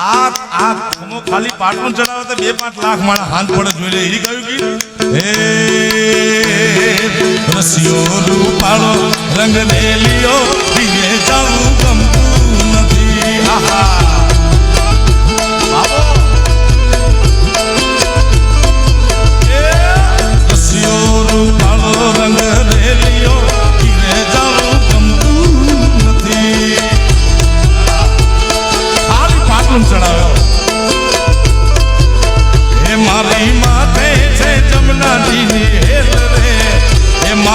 આ આ ધમો ખાલી પાટણ ચડાવે તો બે પાંચ લાખ માણસ હાથ પડે જોઈ લે. એ કહ્યું કે? હે, રસિયો રૂપાળો રંગ લેલિયો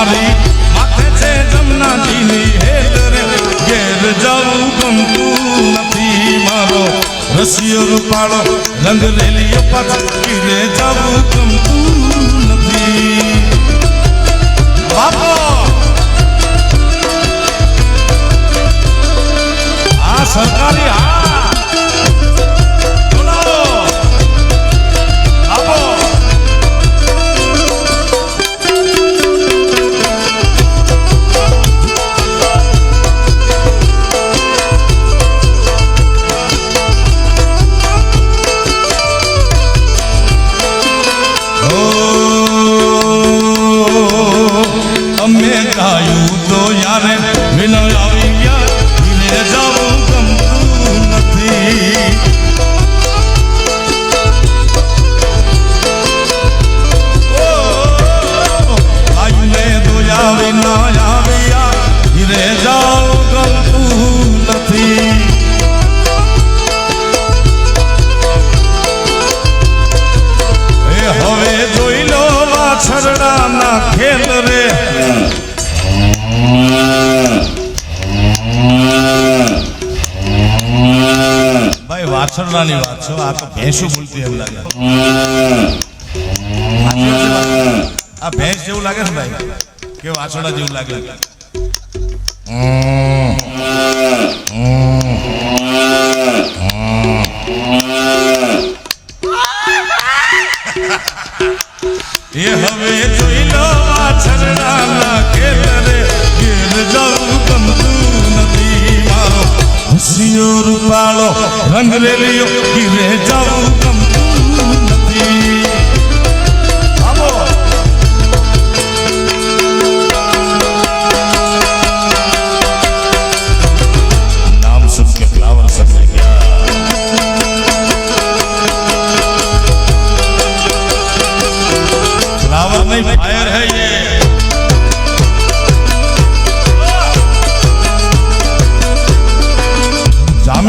મારી. માથે છે જમનાજીની હેલ રે. ઘેર જવું ગમતું નથી મારો. રસિયો રૂપાળો રંગ રેલિયો પાછી જવું ગમતું નથી. બાપો! આ સરકારી વાછરડાની વાત છે. આ તો ભેંસું બોલતી એમ લાગે. આ ભેંસ જેવું લાગે છે ભાઈ? કે વાછરડા જેવું લાગે?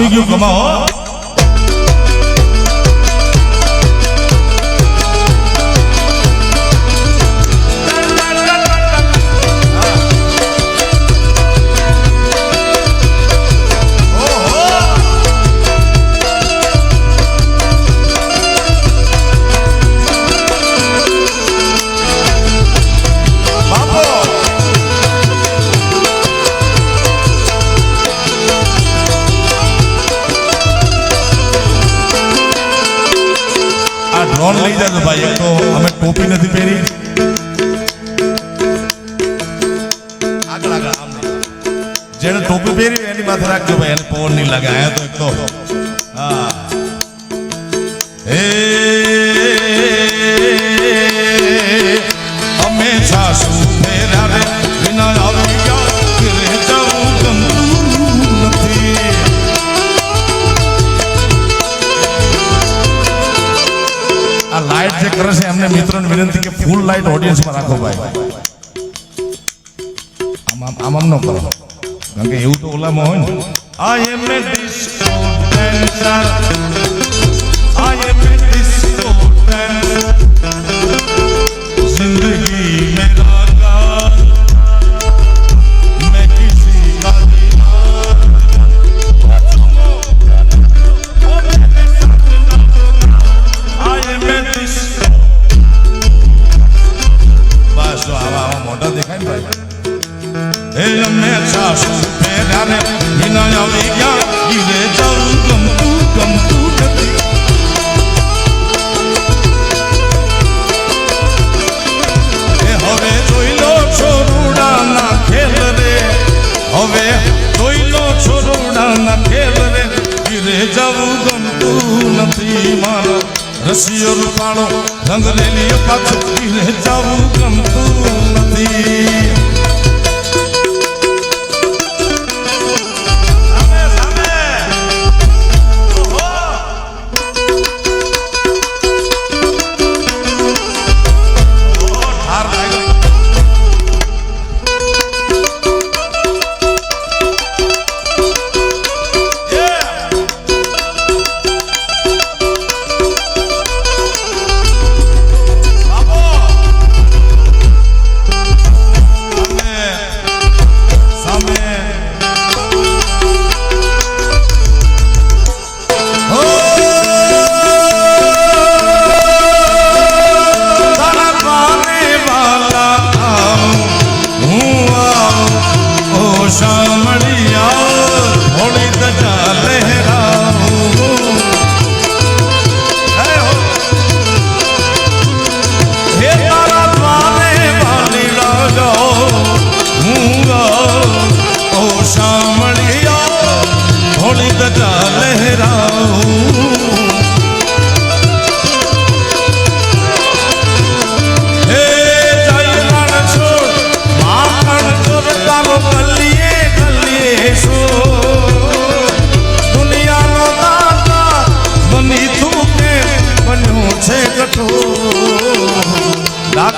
જામી ગયું કમાઓ આ લઈ જજો ભાઈ? એક તો અમે ટોપી નથી પહેરી. આગળ આગળ જેણે ટોપી પહેરી એની માથે રાખજો ભાઈ, એને પવન નહીં લાગે. આયા તો એક તો ઓડિયન્સમાં રાખો ભાઈ. આમ આમ આમ ન કરો. કારણ કે એવું તો ઓલામાં હોય ને. આ એમ રસિયો રૂપાળો રંગ રેલી પાછો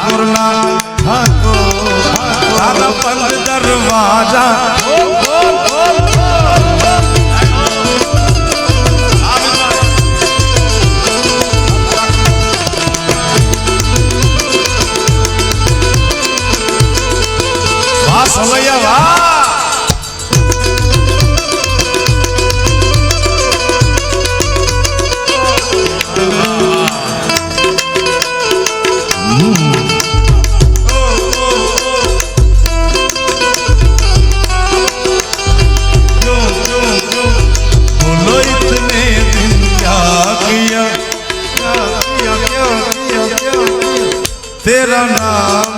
ઠાકોરના ઠાકોર પંથ દરવાજા સમય વા নাম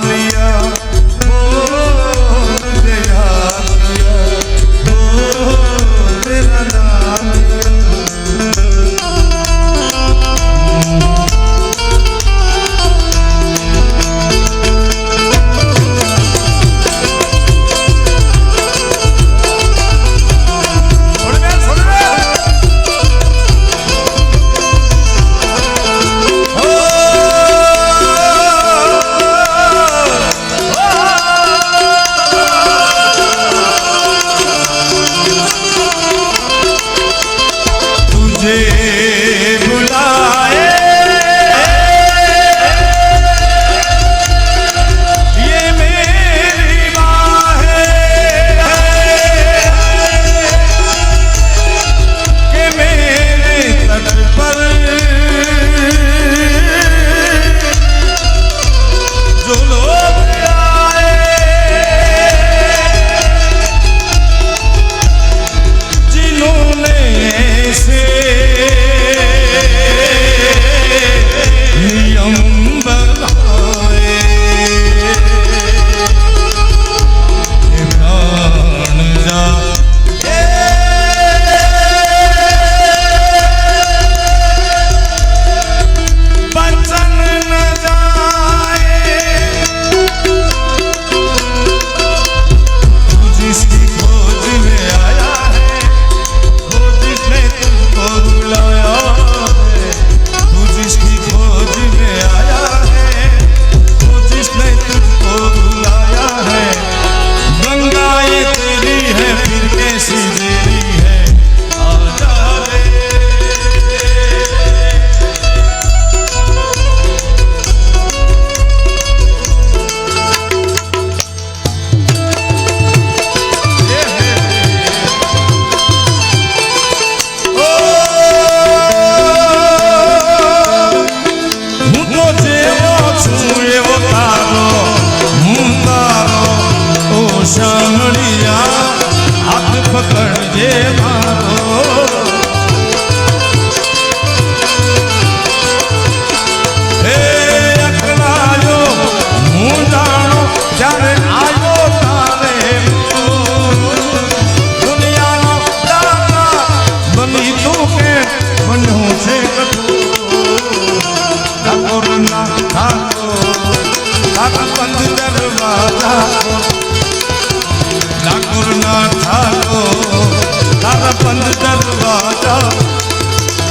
બંધ દરવાજા,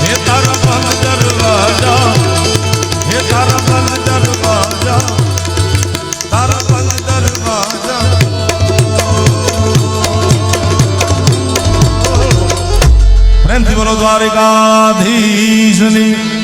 હે તારા બંધ દરવાજા, હે તારા બંધ દરવાજા, તારા બંધ દરવાજા. પ્રેમથી બોલો દ્વારિકાધીશની.